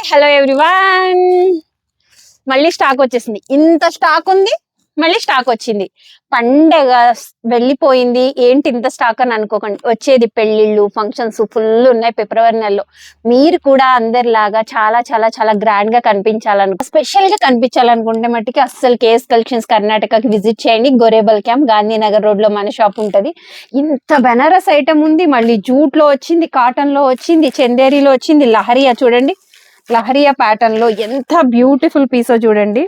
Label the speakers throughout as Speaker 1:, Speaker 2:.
Speaker 1: Hi hello everyone. మళ్ళీ stock వచ్చేసింది. ఇంత స్టాక్ ఉంది మళ్ళీ స్టాక్ వచ్చింది. పండగ వెళ్ళిపోయింది. ఏంటి ఇంత స్టాక్ అని అనుకోకండి. వచ్చేది పెళ్ళిళ్ళు ఫంక్షన్స్ ఫుల్ ఉన్నాయి ఫిబ్రవరి నెలలో మీరు కూడా అందరిలాగా చాలా చాలా చాలా గ్రాండ్గా కనిపించాలను స్పెషల్గా కనిపించాలనుకుంటే మట్టికి అస్సలు కేఎస్ కలెక్షన్స్ కర్ణాటకకి విజిట్ చేయండి. గొరేబల్ క్యాంప్ గాంధీనగర్ రోడ్లో మన షాప్ ఉంటది. ఇంత బెనారస్ ఐటమ్ ఉంది. మళ్ళీ జూట్లో వచ్చింది కాటన్లో వచ్చింది చందేరిలో వచ్చింది లహరియా చూడండి. లహరియా ప్యాటర్న్లో ఎంత బ్యూటిఫుల్ పీసో చూడండి.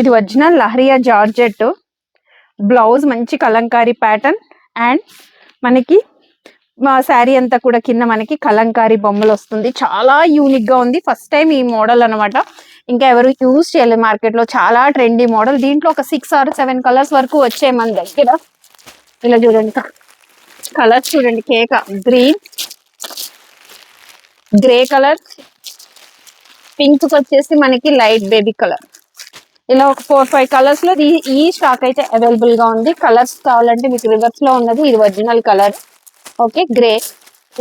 Speaker 1: ఇది ఒరిజినల్ లహరియా జార్జెట్. బ్లౌజ్ మంచి కలంకారీ ప్యాటర్న్ అండ్ మనకి మా శారీ అంతా కూడా కింద మనకి కలంకారీ బొమ్మలు వస్తుంది. చాలా యూనిక్గా ఉంది. ఫస్ట్ టైం ఈ మోడల్ అనమాట ఇంకా ఎవరు యూజ్ చేయలేదు మార్కెట్లో. చాలా ట్రెండీ మోడల్ దీంట్లో ఒక సిక్స్ ఆర్ సెవెన్ కలర్స్ వరకు వచ్చాయి మన దగ్గర. ఇలా చూడండి. కలర్స్ చూడండి. కేక. గ్రీన్ గ్రే కలర్ పింక్ వచ్చేసి మనకి లైట్ బేబీ కలర్. ఇలా ఒక ఫోర్ ఫైవ్ కలర్స్లో ఈ ఈ స్టాక్ అయితే అవైలబుల్గా ఉంది. కలర్స్ కావాలంటే మీకు రివర్స్లో ఉన్నది ఇది ఒరిజినల్ కలర్. Okay grey.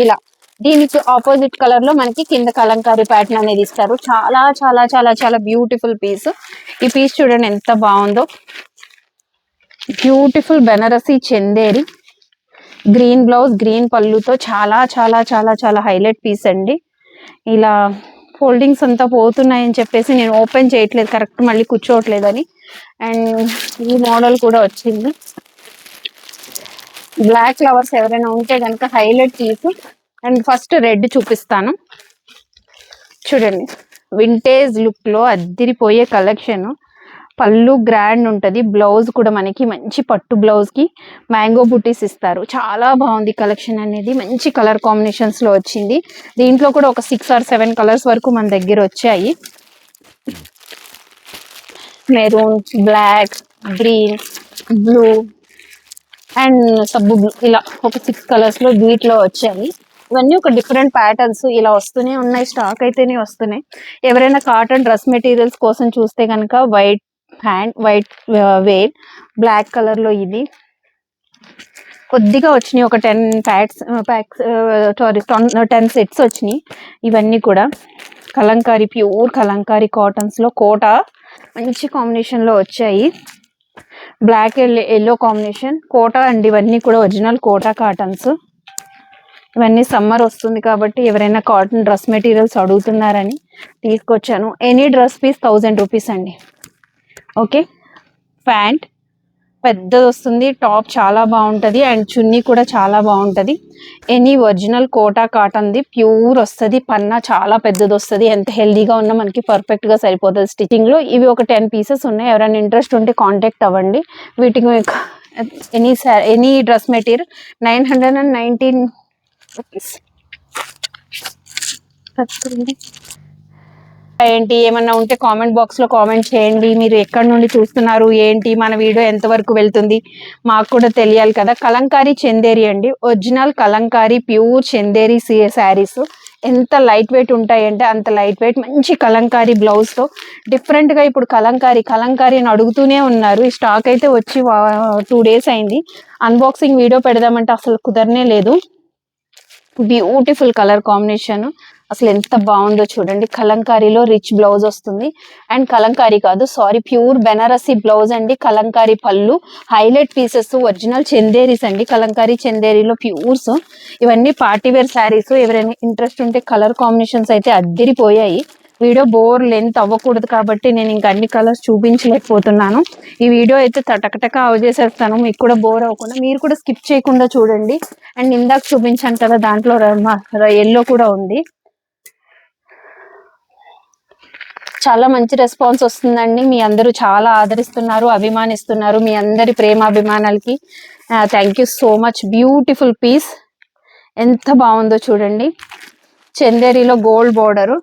Speaker 1: ఇలా. దీనికి ఆపోజిట్ కలర్లో మనకి కింద కలంకారీ ప్యాటర్న్ అనేది ఇస్తారు. చాలా చాలా చాలా చాలా బ్యూటిఫుల్ పీస్. ఈ పీస్ చూడండి ఎంత బాగుందో. Beautiful Banarasi Chanderi. Green blouse green పళ్ళుతో చాలా చాలా చాలా చాలా హైలైట్ పీస్ అండి. ఇలా ఫోల్డింగ్స్ అంతా పోతున్నాయని చెప్పేసి నేను ఓపెన్ చేయట్లేదు కరెక్ట్ మళ్ళీ కూర్చోవట్లేదని. అండ్ ఈ మోడల్ కూడా వచ్చింది. బ్లాక్ ఫ్లవర్స్ ఎవరైనా ఉంటే కనుక హైలైట్ తీసి అండ్ ఫస్ట్ రెడ్ చూపిస్తాను. చూడండి వింటేజ్ లుక్లో అద్దిరిపోయే కలెక్షన్ పళ్ళు గ్రాండ్ ఉంటుంది. బ్లౌజ్ కూడా మనకి మంచి పట్టు బ్లౌజ్కి మ్యాంగో బుటీస్ ఇస్తారు. చాలా బాగుంది కలెక్షన్ అనేది. మంచి కలర్ కాంబినేషన్స్లో వచ్చింది. దీంట్లో కూడా ఒక సిక్స్ ఆర్ సెవెన్ కలర్స్ వరకు మన దగ్గర వచ్చాయి. Maroon black green blue and సబ్బు బ్లూ ఇలా ఒక సిక్స్ కలర్స్లో వీటిలో వచ్చాయి. ఇవన్నీ ఒక డిఫరెంట్ ప్యాటర్న్స్ ఇలా వస్తూనే ఉన్నాయి. స్టాక్ అయితేనే వస్తున్నాయి. ఎవరైనా కాటన్ డ్రెస్ మెటీరియల్స్ కోసం చూస్తే కనుక white hand white wear black కలర్లో ఇది. కొద్దిగా వచ్చినాయి ఒక ten pets packs sorry ten sets వచ్చినాయి. ఇవన్నీ కూడా కలంకారీ ప్యూర్ కలంకారీ కాటన్స్లో కోట. మంచి కాంబినేషన్లో వచ్చాయి. Black yellow combination Kota and ఇవన్నీ కూడా ఒరిజినల్ కోటా కాటన్స్. ఇవన్నీ సమ్మర్ వస్తుంది కాబట్టి ఎవరైనా కాటన్ డ్రెస్ మెటీరియల్స్ అడుగుతున్నారని తీసుకొచ్చాను. Any dress piece thousand rupees అండి. ఓకే. ప్యాంట్ పెద్దది వస్తుంది టాప్ చాలా బాగుంటుంది అండ్ చున్నీ కూడా చాలా బాగుంటుంది. ఎనీ ఒరిజినల్ కోటా కాటన్ది ప్యూర్ వస్తుంది పన్నా చాలా పెద్దది వస్తుంది ఎంత హెల్దీగా ఉన్నా మనకి పర్ఫెక్ట్గా సరిపోతుంది స్టిచ్చింగ్లో. ఇవి ఒక టెన్ పీసెస్ ఉన్నాయి. ఎవరైనా ఇంట్రెస్ట్ ఉంటే కాంటాక్ట్ అవ్వండి. వీటికి మీకు any any dress material nine hundred and nineteen rupees. ఏంటి? ఏమన్నా ఉంటే కామెంట్ బాక్స్లో కామెంట్ చేయండి. మీరు ఎక్కడి నుండి చూస్తున్నారు? ఏంటి? మన వీడియో ఎంత వరకు వెళ్తుంది? మాకు కూడా తెలియాలి కదా. కలంకారీ చందేరి అండి. Original Kalamkari pure Chanderi saris. ఎంత లైట్ వెయిట్ ఉంటాయంటే అంత లైట్ వెయిట్ మంచి కలంకారీ బ్లౌజ్తో డిఫరెంట్గా ఇప్పుడు కలంకారీ కలంకారీ అని అడుగుతూనే ఉన్నారు. ఈ స్టాక్ అయితే వచ్చి టూ డేస్ అయింది. అన్బాక్సింగ్ వీడియో పెడదామంటే అసలు కుదరనే లేదు. బ్యూటిఫుల్ కలర్ కాంబినేషన్ అసలు ఎంత బాగుందో చూడండి. కలంకారీలో రిచ్ బ్లౌజ్ వస్తుంది. అండ్ కలంకారీ కాదు సారీ ప్యూర్ బెనారసీ బ్లౌజ్ అండి. కలంకారీ పళ్ళు హైలైట్ పీసెస్ ఒరిజినల్ చందేరీస్ అండి. కలంకారీ చందేరీలో ప్యూర్స్ ఇవన్నీ పార్టీ వేర్ శారీస్ ఎవరైనా ఇంట్రెస్ట్ ఉంటే కలర్ కాంబినేషన్స్ అయితే అద్దరిపోయాయి. వీడియో బోర్ లెంత్ అవ్వకూడదు కాబట్టి నేను ఇంకా అన్ని కలర్స్ చూపించలేకపోతున్నాను. ఈ వీడియో అయితే తటకటక అవజేసేస్తాను మీకు కూడా బోర్ అవ్వకుండా మీరు కూడా స్కిప్ చేయకుండా చూడండి. అండ్ ఇందాక చూపించాను కదా దాంట్లో ఎల్లో కూడా ఉంది. చాలా మంచి రెస్పాన్స్ వస్తుందండి. మీ అందరూ చాలా ఆదరిస్తున్నారు అభిమానిస్తున్నారు. మీ అందరి ప్రేమాభిమానాలకి thank you so much beautiful piece ఎంత బాగుందో చూడండి. చందేరిలో gold border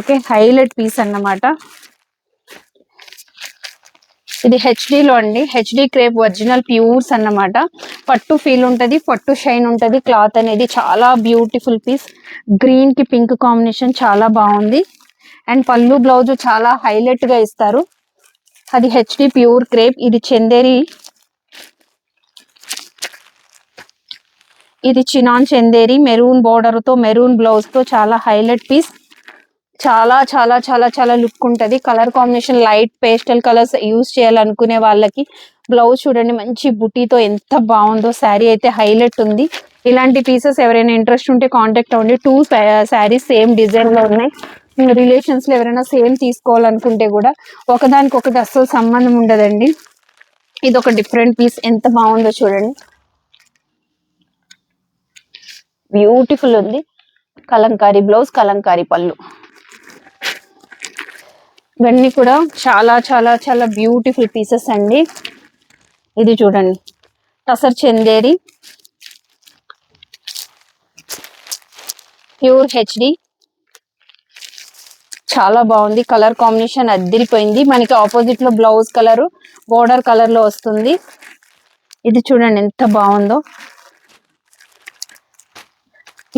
Speaker 1: okay highlight piece అన్నమాట. ఇది హెచ్డిలో అండి. హెచ్డి క్రేప్ ఒరిజినల్ ప్యూర్స్ అన్నమాట. పట్టు ఫీల్ ఉంటుంది పట్టు షైన్ ఉంటుంది. క్లాత్ అనేది చాలా బ్యూటిఫుల్ పీస్ గ్రీన్కి పింక్ కాంబినేషన్ చాలా బాగుంది. అండ్ పళ్ళు బ్లౌజ్ చాలా హైలైట్గా ఇస్తారు. అది హెచ్డి ప్యూర్ క్రేప్. ఇది చందేరి. ఇది చినాన్ చందేరి. మెరూన్ బోర్డర్తో మెరూన్ బ్లౌజ్తో చాలా హైలైట్ పీస్. చాలా చాలా చాలా చాలా లుక్ ఉంటుంది. Colour combination light pastel colours use చేయాలనుకునే వాళ్ళకి బ్లౌజ్ చూడండి మంచి బుటీతో ఎంత బాగుందో. శారీ అయితే హైలైట్ ఉంది. ఇలాంటి పీసెస్ ఎవరైనా ఇంట్రెస్ట్ ఉంటే కాంటాక్ట్ అవ్వండి. టూ శారీస్ సేమ్ డిజైన్లో ఉన్నాయి. రిలేషన్స్లో ఎవరైనా సేమ్ తీసుకోవాలనుకుంటే కూడా ఒకదానికొకటి అస్సలు సంబంధం ఉండదండి. ఇది ఒక డిఫరెంట్ పీస్ ఎంత బాగుందో చూడండి. బ్యూటిఫుల్ ఉంది. కలంకారీ బ్లౌజ్ కలంకారీ పళ్ళు. ఇవన్నీ కూడా చాలా చాలా చాలా బ్యూటిఫుల్ పీసెస్ అండి. ఇది చూడండి. టసర్ చెందేరి. ప్యూర్ హెచ్డి చాలా బాగుంది. కలర్ కాంబినేషన్ అద్దిరిపోయింది. మనకి ఆపోజిట్లో బ్లౌజ్ కలర్ బోర్డర్ కలర్లో వస్తుంది. ఇది చూడండి ఎంత బాగుందో.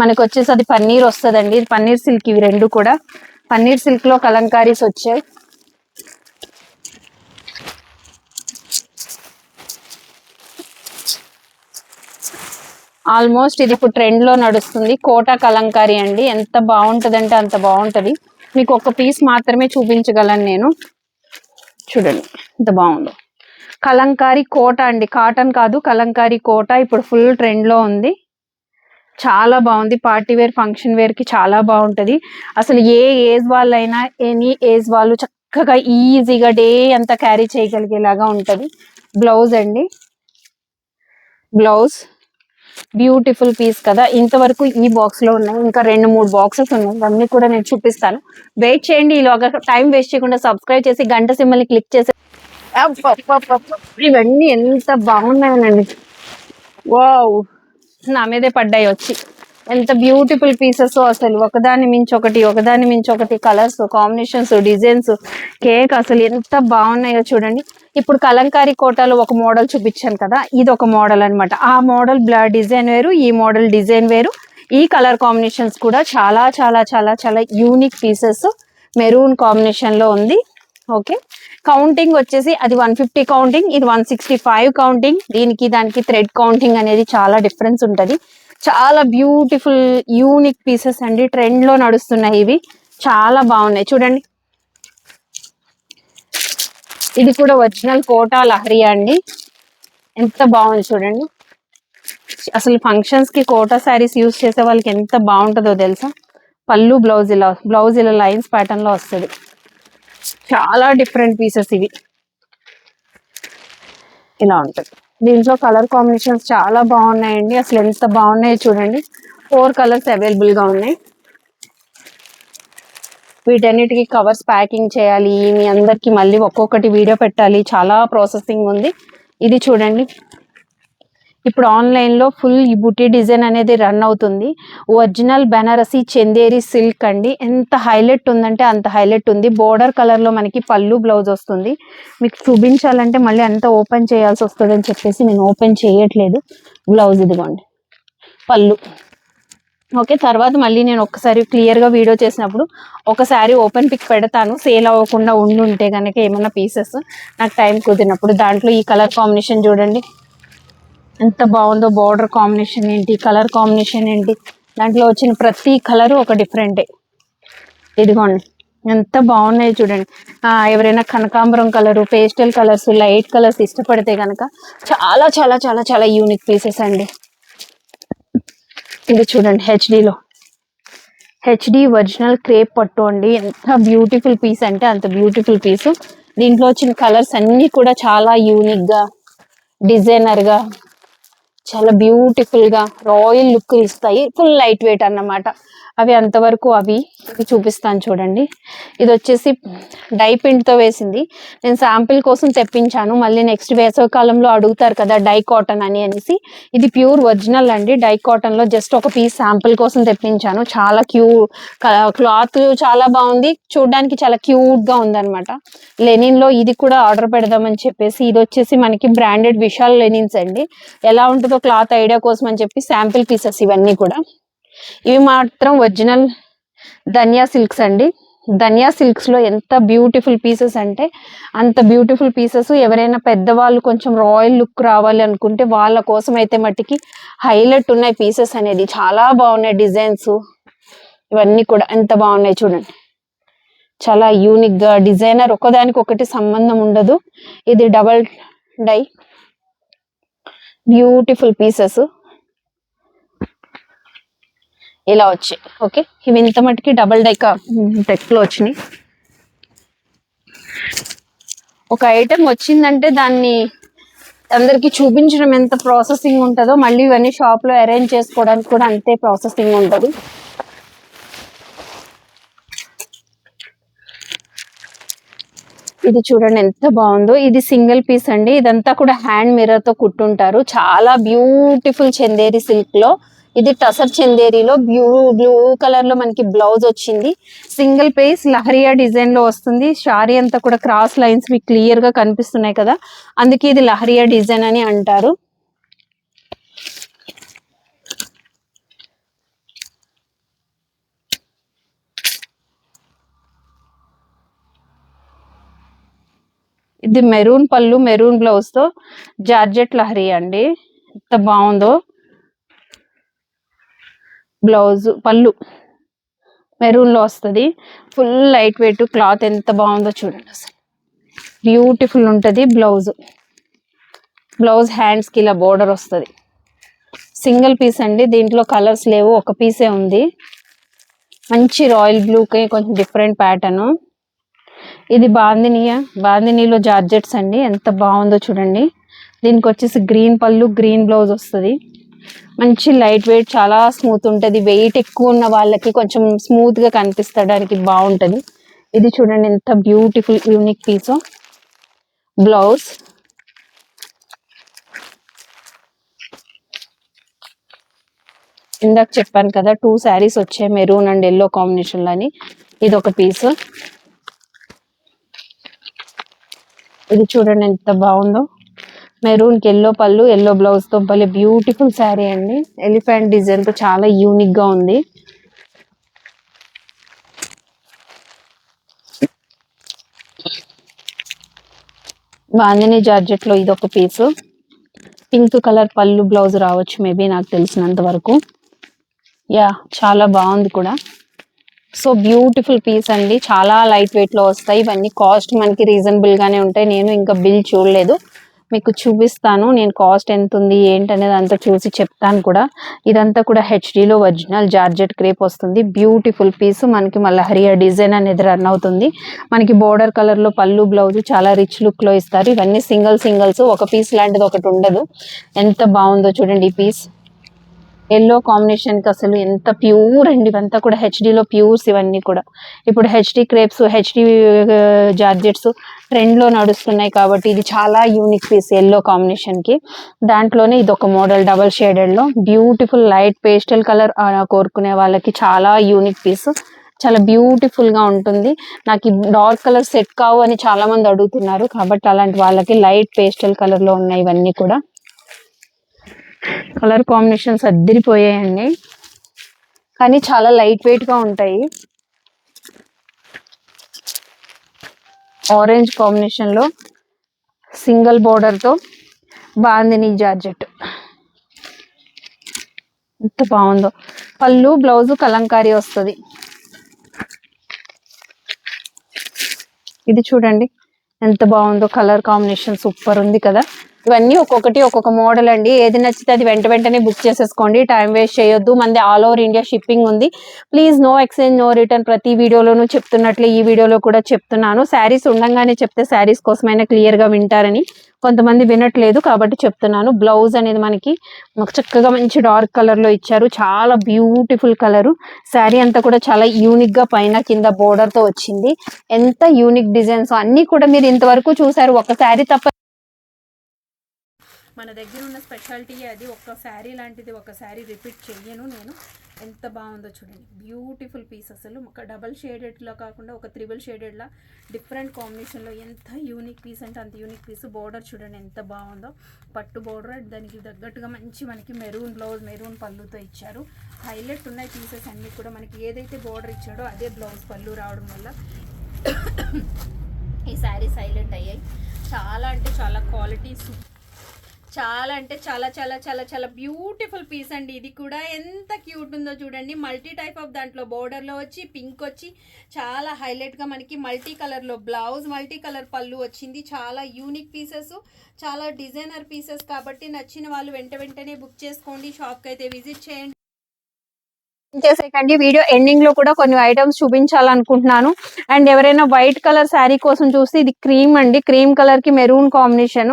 Speaker 1: మనకు వచ్చేసి అది పన్నీర్ వస్తుందండి. ఇది పన్నీర్ సిల్క్ ఇవి రెండు కూడా. పన్నీర్ సిల్క్లో కలంకారీస్ వచ్చాయి. ఆల్మోస్ట్ ఇది ఇప్పుడు ట్రెండ్లో నడుస్తుంది. కోటా కలంకారీ అండి. ఎంత బాగుంటుందంటే అంత బాగుంటుంది. మీకు ఒక పీస్ మాత్రమే చూపించగలను నేను. చూడండి ఎంత బాగుందో. కలంకారీ కోట అండి. కాటన్ కాదు కలంకారీ కోట. ఇప్పుడు ఫుల్ ట్రెండ్లో ఉంది. చాలా బాగుంది. పార్టీ వేర్ ఫంక్షన్ వేర్కి చాలా బాగుంటుంది. అసలు ఏ ఏజ్ వాళ్ళైనా ఎనీ ఏజ్ వాళ్ళు చక్కగా ఈజీగా డే అంతా క్యారీ చేయగలిగేలాగా ఉంటుంది. బ్లౌజ్ అండి. బ్లౌజ్. బ్యూటిఫుల్ పీస్ కదా. ఇంతవరకు ఈ బాక్స్లో ఉన్నాయి. ఇంకా రెండు మూడు బాక్సెస్ ఉన్నాయి. అన్ని కూడా నేను చూపిస్తాను. వెయిట్ చేయండి. ఈలోగా టైం వేస్ట్ చేయకుండా సబ్స్క్రైబ్ చేసి గంట సింబల్ని క్లిక్ చేసి ఇవన్నీ ఎంత బాగున్నాయనండి. వావ్ నా మీదే పడ్డాయి వచ్చి. ఎంత బ్యూటిఫుల్ పీసెస్ అసలు. ఒకదాని మించి ఒకటి ఒకదాని మించి ఒకటి కలర్స్ కాంబినేషన్స్ డిజైన్స్ కేక్ అసలు ఎంత బాగున్నాయో చూడండి. ఇప్పుడు కలంకారీ కోటాలో ఒక మోడల్ చూపించాను కదా ఇది ఒక మోడల్ అనమాట ఆ మోడల్ డిజైన్ వేరు ఈ మోడల్ డిజైన్ వేరు. ఈ కలర్ కాంబినేషన్స్ కూడా చాలా చాలా చాలా చాలా యూనిక్ పీసెస్ మెరూన్ కాంబినేషన్లో ఉంది. ఓకే. కౌంటింగ్ వచ్చేసి అది వన్ ఫిఫ్టీ కౌంటింగ్ ఇది వన్ సిక్స్టీ ఫైవ్ కౌంటింగ్ దీనికి దానికి థ్రెడ్ కౌంటింగ్ అనేది చాలా డిఫరెన్స్ ఉంటుంది. చాలా బ్యూటిఫుల్ యూనిక్ పీసెస్ అండి. ట్రెండ్లో నడుస్తున్నాయి ఇవి. చాలా బాగున్నాయి. చూడండి. ఇది కూడా ఒరిజినల్ కోటా లహరి అండి. ఎంత బాగుంది చూడండి. అసలు ఫంక్షన్స్కి కోటా శారీస్ యూస్ చేసే వాళ్ళకి ఎంత బాగుంటుందో తెలుసా? పళ్ళు బ్లౌజ్ ఇలా బ్లౌజ్ ఇలా లైన్స్ ప్యాటర్న్లో వస్తుంది. చాలా డిఫరెంట్ పీసెస్ ఇవి. ఇలా ఉంటుంది. దీంట్లో కలర్ కాంబినేషన్స్ చాలా బాగున్నాయండి. అసలు ఎంత బాగున్నాయో చూడండి. ఫోర్ కలర్స్ అవైలబుల్గా ఉన్నాయి. వీటన్నిటికి కవర్స్ ప్యాకింగ్ చేయాలి. మీ అందరికీ మళ్ళీ ఒక్కొక్కటి వీడియో పెట్టాలి. చాలా ప్రాసెసింగ్ ఉంది. ఇది చూడండి. ఇప్పుడు ఆన్లైన్లో ఫుల్ ఈ బుటీ డిజైన్ అనేది రన్ అవుతుంది. ఒరిజినల్ బెనారసి చందేరి సిల్క్ అండి. ఎంత హైలైట్ ఉందంటే అంత హైలైట్ ఉంది. బోర్డర్ కలర్లో మనకి పళ్ళు బ్లౌజ్ వస్తుంది. మీకు చూపించాలంటే మళ్ళీ అంత ఓపెన్ చేయాల్సి వస్తుందని చెప్పేసి నేను ఓపెన్ చేయట్లేదు. బ్లౌజ్ ఇదిగోండి. పళ్ళు. ఓకే తర్వాత మళ్ళీ నేను ఒక్కసారి క్లియర్గా వీడియో చేసినప్పుడు ఒకసారి ఓపెన్ పిక్ పెడతాను. సేల్ అవ్వకుండా ఉండి ఉంటే కనుక ఏమైనా పీసెస్ నాకు టైం కుదిరినప్పుడు దాంట్లో ఈ కలర్ కాంబినేషన్ చూడండి. ఎంత బాగుందో బార్డర్ కాంబినేషన్ ఏంటి కలర్ కాంబినేషన్ ఏంటి దాంట్లో వచ్చిన ప్రతి కలర్ ఒక డిఫరెంటే ఇదిగోండి ఎంత బాగున్నాయి చూడండి. ఎవరైనా కనకాంబరం colour pastel colours light colours ఇష్టపడితే కనుక చాలా చాలా చాలా చాలా యూనిక్ పీసెస్ అండి. ఇది చూడండి హెచ్డిలో హెచ్డి ఒరిజినల్ క్రేప్ పట్టు అండి. ఎంత బ్యూటిఫుల్ పీస్ అంటే అంత బ్యూటిఫుల్ పీస్ దీంట్లో వచ్చిన కలర్స్ అన్నీ కూడా చాలా యూనిక్గా డిజైనర్గా చాలా బ్యూటిఫుల్గా రాయల్ లుక్ ఇస్తాయి. ఫుల్ లైట్ వెయిట్ అన్నమాట. అవి అంతవరకు అవి ఇవి చూపిస్తాను చూడండి. ఇది వచ్చేసి డై పింట్తో వేసింది. నేను శాంపిల్ కోసం తెప్పించాను. మళ్ళీ నెక్స్ట్ వేసవి కాలంలో అడుగుతారు కదా డై కాటన్ అని అనేసి. ఇది ప్యూర్ ఒరిజినల్ అండి. డై కాటన్లో జస్ట్ ఒక పీస్ శాంపిల్ కోసం తెప్పించాను. చాలా క్యూ క్లాత్ చాలా బాగుంది. చూడడానికి చాలా క్యూట్గా ఉందనమాట ఉందన్నమాట ఇది కూడా ఆర్డర్ పెడదామని చెప్పేసి. ఇది వచ్చేసి మనకి బ్రాండెడ్ విశాల్ లెనిన్స్ అండి. ఎలా ఉంటుందో క్లాత్ ఐడియా కోసం అని చెప్పి శాంపిల్ పీసెస్ ఇవన్నీ కూడా. ఇవి మాత్రం ఒరిజినల్ ధనియా సిల్క్స్ అండి. ధనియా సిల్క్స్లో ఎంత బ్యూటిఫుల్ పీసెస్ అంటే అంత బ్యూటిఫుల్ పీసెస్. ఎవరైనా పెద్దవాళ్ళు కొంచెం రాయల్ లుక్ రావాలి అనుకుంటే వాళ్ళ కోసం అయితే మట్టికి హైలైట్ ఉన్నాయి పీసెస్ అనేది. చాలా బాగున్నాయి డిజైన్స్. ఇవన్నీ కూడా ఎంత బాగున్నాయి చూడండి. చాలా యూనిక్గా డిజైనర్ ఒకదానికి ఒకటి సంబంధం ఉండదు. ఇది డబల్ డై. Beautiful pieces. ఇలా వచ్చాయి. ఓకే? ఇవి ఇంత మటుకి డబల్ డై టెక్లో వచ్చినాయి. ఒక ఐటెం వచ్చిందంటే దాన్ని అందరికి చూపించడం ఎంత ప్రాసెసింగ్ ఉంటుందో మళ్ళీ ఇవన్నీ షాప్లో అరేంజ్ చేసుకోవడానికి కూడా అంతే ప్రాసెసింగ్ ఉంటుంది. ఇది చూడండి ఎంత బాగుందో. ఇది సింగిల్ పీస్ అండి. ఇదంతా కూడా హ్యాండ్ మిర్రర్తో కుట్టుంటారు. చాలా బ్యూటిఫుల్ చందేరి సిల్క్లో. ఇది టసర్ చందేరిలో బ్లూ బ్లూ కలర్లో మనకి బ్లౌజ్ వచ్చింది. సింగిల్ పేస్ లహరియా డిజైన్లో వస్తుంది. శారీ అంతా కూడా క్రాస్ లైన్స్ మీకు క్లియర్గా కనిపిస్తున్నాయి కదా. అందుకే ఇది లహరియా డిజైన్ అని అంటారు. ఇది మెరూన్ పళ్ళు మెరూన్ బ్లౌజ్తో జార్జెట్ లహరి అండి. ఎంత బాగుందో. బ్లౌజ్ పళ్ళు మెరూన్లో వస్తుంది. ఫుల్ లైట్ వెయిట్ క్లాత్ ఎంత బాగుందో చూడండి అసలు. బ్యూటిఫుల్ ఉంటుంది బ్లౌజ్. బ్లౌజ్ హ్యాండ్స్కి ఇలా బోర్డర్ వస్తుంది. సింగిల్ పీస్ అండి దీంట్లో కలర్స్ లేవు ఒక పీసే ఉంది. మంచి రాయల్ బ్లూకి కొంచెం డిఫరెంట్ ప్యాటర్ను. ఇది బాందినియా బాందినీలో జార్జెట్స్ అండి ఎంత బాగుందో చూడండి. దీనికి వచ్చేసి గ్రీన్ పళ్ళు గ్రీన్ బ్లౌజ్ వస్తుంది. మంచి లైట్ వెయిట్ చాలా స్మూత్ ఉంటుంది. వెయిట్ ఎక్కువ ఉన్న వాళ్ళకి కొంచెం స్మూత్గా కనిపిస్తడానికి బాగుంటది. ఇది చూడండి ఎంత బ్యూటిఫుల్ యూనిక్ పీస్. బ్లౌజ్. ఇందాక చెప్పాను కదా టూ శారీస్ వచ్చాయి మెరూన్ అండ్ ఎల్లో కాంబినేషన్లో అని. ఇది ఒక పీస్. ఇది చూడండి ఎంత బాగుందో. మెరూన్ ఎల్లో పళ్ళు ఎల్లో బ్లౌజ్తో భలే బ్యూటిఫుల్ శారీ అండి. ఎలిఫెంట్ డిజైన్తో చాలా యూనిక్గా ఉంది. బాందిని జార్జెట్లో ఇది ఒక పీసు పింక్ కలర్ పళ్ళు బ్లౌజ్ రావచ్చు మేబీ నాకు తెలిసినంత వరకు. యా చాలా బాగుంది కూడా. సో బ్యూటిఫుల్ పీస్ అండి. చాలా లైట్ వెయిట్లో వస్తాయి. ఇవన్నీ కాస్ట్ మనకి రీజనబుల్గానే ఉంటాయి. నేను ఇంకా బిల్ చూడలేదు. మీకు చూపిస్తాను. నేను కాస్ట్ ఎంత ఉంది ఏంటి అనేది అంతా చూసి చెప్తాను కూడా. ఇదంతా కూడా హెచ్డీలో ఒరిజినల్ జార్జెట్ క్రేప్ వస్తుంది. బ్యూటిఫుల్ పీస్ మనకి మళ్ళీ హరియా డిజైన్ అనేది రన్ అవుతుంది. మనకి బోర్డర్ కలర్లో పళ్ళు బ్లౌజ్ చాలా రిచ్ లుక్లో ఇస్తారు. ఇవన్నీ సింగిల్ సింగిల్స్ ఒక పీస్ లాంటిది ఒకటి ఉండదు. ఎంత బాగుందో చూడండి ఈ పీస్ ఎల్లో కాంబినేషన్కి అసలు ఎంత ప్యూర్ అండి ఇవంతా కూడా హెచ్డీలో ప్యూర్స్ ఇవన్నీ కూడా. ఇప్పుడు HD crepes HD uh, georgettes ట్రెండ్లో నడుస్తున్నాయి కాబట్టి ఇది చాలా యూనిక్ పీస్ ఎల్లో కాంబినేషన్కి దాంట్లోనే ఇది ఒక మోడల్ డబల్ షేడెడ్లో బ్యూటిఫుల్ లైట్ పేస్టల్ కలర్ కోరుకునే వాళ్ళకి చాలా యూనిక్ పీస్. చాలా బ్యూటిఫుల్గా ఉంటుంది. నాకు డార్క్ కలర్ సెట్ కావు అని చాలా మంది అడుగుతున్నారు కాబట్టి అలాంటి వాళ్ళకి లైట్ పేస్టల్ కలర్లో ఉన్నాయి ఇవన్నీ కూడా. కలర్ కాంబినేషన్స్ అద్దరిపోయాయండి. కానీ చాలా లైట్ వెయిట్గా ఉంటాయి. ఆరెంజ్ కాంబినేషన్లో సింగిల్ బోర్డర్తో బాందిని జార్జెట్. ఎంత బాగుందో. పళ్ళు బ్లౌజ్ కలంకారీ వస్తుంది. ఇది చూడండి. ఎంత బాగుందో కలర్ కాంబినేషన్ సూపర్ ఉంది కదా. ఇవన్నీ ఒక్కొక్కటి ఒక్కొక్క మోడల్ అండి. ఏది నచ్చితే అది వెంట వెంటనే బుక్ చేసేసుకోండి. టైం వేస్ట్ చేయొద్దు. మనది ఆల్ ఓవర్ ఇండియా షిప్పింగ్ ఉంది. Please no exchange no return ప్రతి వీడియోలోనూ చెప్తున్నట్లే ఈ వీడియోలో కూడా చెప్తున్నాను. శారీస్ ఉండగానే చెప్తే శారీస్ కోసమైనా క్లియర్గా వింటారని కొంతమంది వినట్లేదు కాబట్టి చెప్తున్నాను. బ్లౌజ్ అనేది మనకి మాకు చక్కగా మంచి డార్క్ కలర్లో ఇచ్చారు. చాలా బ్యూటిఫుల్ కలర్ శారీ అంతా కూడా చాలా యూనిక్గా పైన కింద బోర్డర్తో వచ్చింది. ఎంత యూనిక్ డిజైన్స్ అన్నీ కూడా మీరు ఇంతవరకు చూసారు ఒక శారీ తప్ప
Speaker 2: మన దగ్గర ఉన్న స్పెషాలిటీ అది. ఒక శారీ లాంటిది ఒక శారీ రిపీట్ చెయ్యను నేను. ఎంత బాగుందో చూడండి. బ్యూటిఫుల్ పీస్ అసలు. ఒక డబల్ షేడెడ్లో కాకుండా ఒక త్రిబుల్ షేడెడ్లా డిఫరెంట్ కాంబినేషన్లో ఎంత యూనిక్ పీస్ అంటే అంత యూనిక్ పీస్ బోర్డర్ చూడండి ఎంత బాగుందో. పట్టు బోర్డర్ దానికి తగ్గట్టుగా మంచి మనకి మెరూన్ బ్లౌజ్ మెరూన్ పళ్ళుతో ఇచ్చారు. హైలైట్ ఉన్నాయి పీసెస్ అన్నీ కూడా. మనకి ఏదైతే బోర్డర్ ఇచ్చాడో అదే బ్లౌజ్ పళ్ళు రావడం వల్ల ఈ శారీస్ హైలైట్ అయ్యాయి. చాలా అంటే చాలా క్వాలిటీ చాలా అంటే చాలా చాలా చాలా చాలా బ్యూటిఫుల్ పీస్ అండి. ఇది కూడా ఎంత క్యూట్ ఉందో చూడండి. మల్టీ టైప్ ఆఫ్ దాంట్లో బోర్డర్లో వచ్చి పింక్ వచ్చి చాలా హైలైట్గా మనకి మల్టీ కలర్లో బ్లౌజ్ మల్టీ కలర్ పళ్ళు వచ్చింది. చాలా యూనిక్ పీసెస్ చాలా డిజైనర్ పీసెస్ కాబట్టి నచ్చిన వాళ్ళు వెంట వెంటనే బుక్ చేసుకోండి. షాప్కి అయితే విజిట్ చేయండి.
Speaker 1: చేసేకండి. వీడియో ఎండింగ్లో కూడా కొన్ని ఐటమ్స్ చూపించాలనుకుంటున్నాను. అండ్ ఎవరైనా వైట్ కలర్ శారీ కోసం చూస్తే ఇది క్రీమ్ అండి. క్రీమ్ కలర్కి మెరూన్ కాంబినేషన్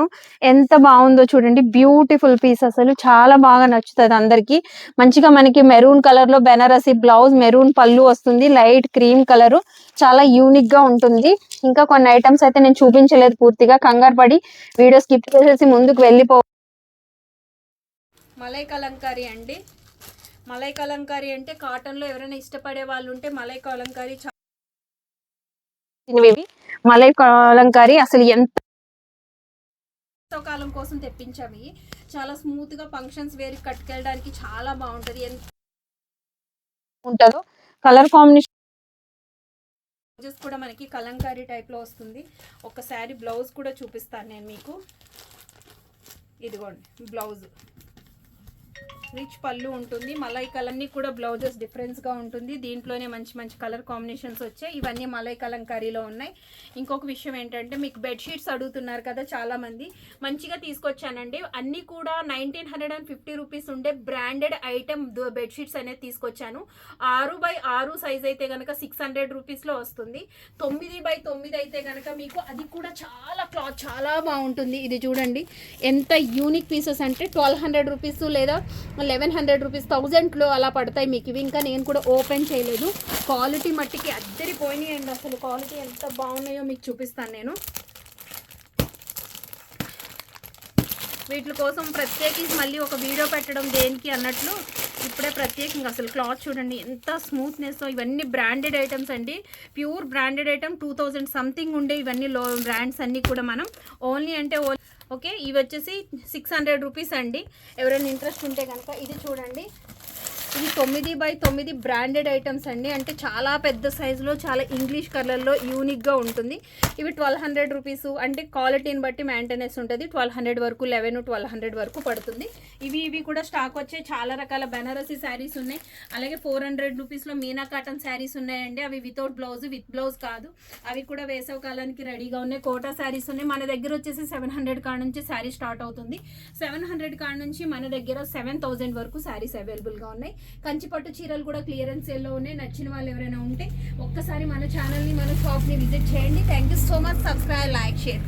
Speaker 1: ఎంత బాగుందో చూడండి. బ్యూటిఫుల్ పీస్ అసలు. చాలా బాగా నచ్చుతుంది అందరికి. మంచిగా మనకి మెరూన్ కలర్లో బెనారసి బ్లౌజ్ మెరూన్ పళ్ళు వస్తుంది. లైట్ క్రీమ్ కలర్ చాలా యూనిక్గా ఉంటుంది. ఇంకా కొన్ని ఐటమ్స్ అయితే నేను చూపించలేదు పూర్తిగా. కంగారు పడి వీడియో స్కిప్ చేసేసి ముందుకు వెళ్ళిపో
Speaker 2: మలై కలంకారీ అండి. మలై కలంకారీ అంటే కాటన్లో ఎవరైనా ఇష్టపడే వాళ్ళు ఉంటే మలై కలంకారీ
Speaker 1: మలై కలంకారీ అసలు ఎంత
Speaker 2: కాలం కోసం తెప్పించాము. చాలా స్మూత్గా ఫంక్షన్స్ వేరు కట్టుకెళ్ళడానికి చాలా బాగుంటుంది. ఎంత
Speaker 1: ఉంటుందో? కలర్ కాంబినేషన్
Speaker 2: బ్లౌజెస్ కూడా మనకి కలంకారీ టైప్లో వస్తుంది. ఒక శారీ బ్లౌజ్ కూడా చూపిస్తాను నేను మీకు. ఇదిగోండి బ్లౌజ్. రిచ్ పళ్ళు ఉంటుంది. మలై కలంని కూడా బ్లౌజెస్ డిఫరెన్స్గా ఉంటుంది. దీంట్లోనే మంచి మంచి కలర్ కాంబినేషన్స్ వచ్చాయి. ఇవన్నీ మలై కలంకారీలో ఉన్నాయి. ఇంకొక విషయం ఏంటంటే మీకు బెడ్షీట్స్ అడుగుతున్నారు కదా చాలామంది. మంచిగా తీసుకొచ్చానండి. అన్నీ కూడా nineteen hundred and fifty rupees ఉండే బ్రాండెడ్ ఐటమ్ బెడ్షీట్స్ అనేది తీసుకొచ్చాను. ఆరు బై ఆరు సైజ్ అయితే కనుక సిక్స్ హండ్రెడ్ రూపీస్లో వస్తుంది. తొమ్మిది బై తొమ్మిది అయితే కనుక మీకు అది కూడా చాలా క్లాత్ చాలా బాగుంటుంది. ఇది చూడండి. ఎంత యూనిక్ పీసెస్ అంటే ట్వెల్వ్ హండ్రెడ్ రూపీస్ లేదా లెవెన్ హండ్రెడ్ రూపీస్ థౌజండ్లో అలా పడతాయి మీకు. ఇవి ఇంకా నేను కూడా ఓపెన్ చేయలేదు. క్వాలిటీ మట్టికి అద్దరిపోయినాయి అండి అసలు. క్వాలిటీ ఎంత బాగున్నాయో మీకు చూపిస్తాను నేను. వీటి కోసం ప్రత్యేకించి మళ్ళీ ఒక వీడియో పెట్టడం దేనికి అన్నట్లు ఇప్పుడే ప్రత్యేకంగా అసలు క్లాత్ చూడండి ఎంత స్మూత్నెస్ ఇవన్నీ బ్రాండెడ్ ఐటమ్స్ అండి. Pure branded item two thousand something ఉండే ఇవన్నీ లో బ్రాండ్స్ అన్నీ కూడా మనం ఓన్లీ అంటే ఓకే ఇవి వచ్చేసి సిక్స్ హండ్రెడ్ రూపీస్ అండి. ఎవరైనా ఇంట్రెస్ట్ ఉంటే కనుక ఇది చూడండి. ఇది తొమ్మిది బై తొమ్మిది బ్రాండెడ్ ఐటమ్స్ అండి. అంటే చాలా పెద్ద సైజులో చాలా ఇంగ్లీష్ కలర్లో యూనిక్గా ఉంటుంది. ఇవి ట్వెల్వ్ హండ్రెడ్ రూపీస్. అంటే క్వాలిటీని బట్టి మెయింటెనెన్స్ ఉంటుంది. ట్వెల్వ్ హండ్రెడ్ వరకు లెవెన్ ట్వెల్వ్ హండ్రెడ్ వరకు పడుతుంది. ఇవి ఇవి కూడా స్టాక్ వచ్చే చాలా రకాల బెనారసీ శారీస్ ఉన్నాయి. అలాగే ఫోర్ హండ్రెడ్ రూపీస్లో మీనా కాటన్ శారీస్ ఉన్నాయండి. అవి వితౌట్ బ్లౌజ్ విత్ బ్లౌజ్ కాదు. అవి కూడా వేసవ కాలానికి రెడీగా ఉన్నాయి. కోటా శారీస్ ఉన్నాయి. మన దగ్గర వచ్చేసి సెవెన్ హండ్రెడ్ కాడ నుంచి శారీ స్టార్ట్ అవుతుంది. సెవెన్ హండ్రెడ్ కాడ నుంచి మన దగ్గర సెవెన్ థౌజండ్ వరకు శారీస్ అవైలబుల్గా ఉన్నాయి. కంచిపట్టు చీరలు కూడా క్లియరెన్స్ సేల్లో ఉన్నాయి. నచ్చిన వాళ్ళు ఎవరైనా ఉంటే ఒక్కసారి మన ఛానల్ని మన షాప్ని విజిట్ చేయండి. Thank you so much subscribe like share